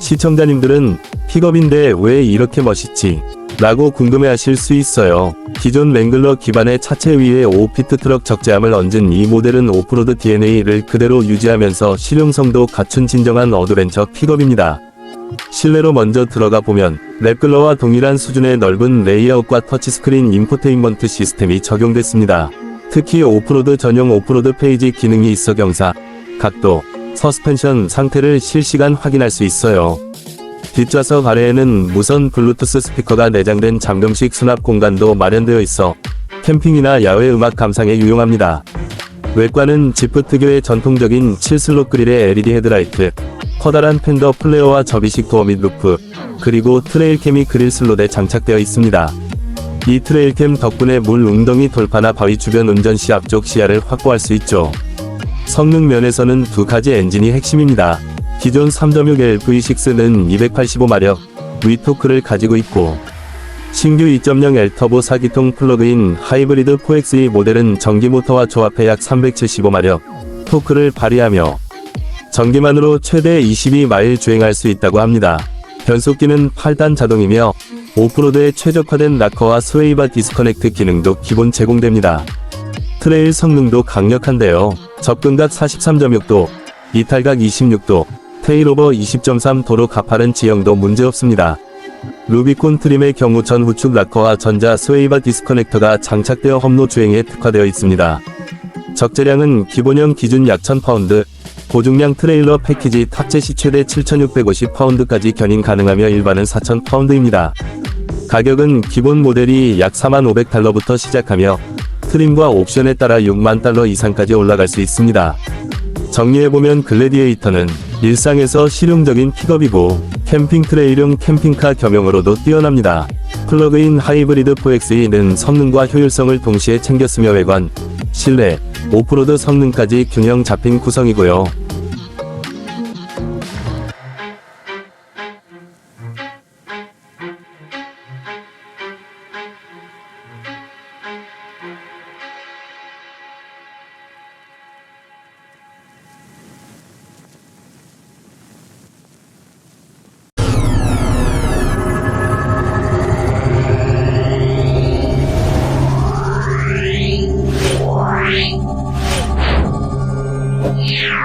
시청자님들은 픽업인데 왜 이렇게 멋있지? 라고 궁금해하실 수 있어요. 기존 랭글러 기반의 차체 위에 5피트 트럭 적재함을 얹은 이 모델은 오프로드 DNA를 그대로 유지하면서 실용성도 갖춘 진정한 어드벤처 픽업입니다. 실내로 먼저 들어가 보면 랩글러와 동일한 수준의 넓은 레이아웃과 터치스크린 인포테인먼트 시스템이 적용됐습니다. 특히 오프로드 전용 오프로드 페이지 기능이 있어 경사, 각도, 서스펜션 상태를 실시간 확인할 수 있어요. 뒷좌석 아래에는 무선 블루투스 스피커가 내장된 잠금식 수납 공간도 마련되어 있어 캠핑이나 야외 음악 감상에 유용합니다. 외관은 지프 특유의 전통적인 7슬롯 그릴의 LED 헤드라이트, 커다란 팬더 플레어와 접이식 도어 및 루프, 그리고 트레일캠이 그릴 슬롯에 장착되어 있습니다. 이 트레일캠 덕분에 물 웅덩이 돌파나 바위 주변 운전 시 앞쪽 시야를 확보할 수 있죠. 성능 면에서는 두 가지 엔진이 핵심입니다. 기존 3.6 LV6는 285마력 V토크를 가지고 있고 신규 2.0 L터보 4기통 플러그인 하이브리드 4XE 모델은 전기 모터와 조합해 약 375마력 토크를 발휘하며 전기만으로 최대 22마일 주행할 수 있다고 합니다. 변속기는 8단 자동이며 오프로드에 최적화된 락커와 스웨이바 디스커넥트 기능도 기본 제공됩니다. 트레일 성능도 강력한데요. 접근각 43.6도, 이탈각 26도, 테일오버 20.3 도로 가파른 지형도 문제없습니다. 루비콘 트림의 경우 전 우측 락커와 전자 스웨이바 디스커넥터가 장착되어 험로 주행에 특화되어 있습니다. 적재량은 기본형 기준 약 1000파운드, 고중량 트레일러 패키지 탑재 시 최대 7650파운드까지 견인 가능하며 일반은 4000파운드입니다. 가격은 기본 모델이 약 4500달러부터 시작하며 트림과 옵션에 따라 6만 달러 이상까지 올라갈 수 있습니다. 정리해보면 글래디에이터는 일상에서 실용적인 픽업이고 캠핑 트레일용 캠핑카 겸용으로도 뛰어납니다. 플러그인 하이브리드 4XE는 성능과 효율성을 동시에 챙겼으며 외관, 실내, 오프로드 성능까지 균형 잡힌 구성이고요. Yeah.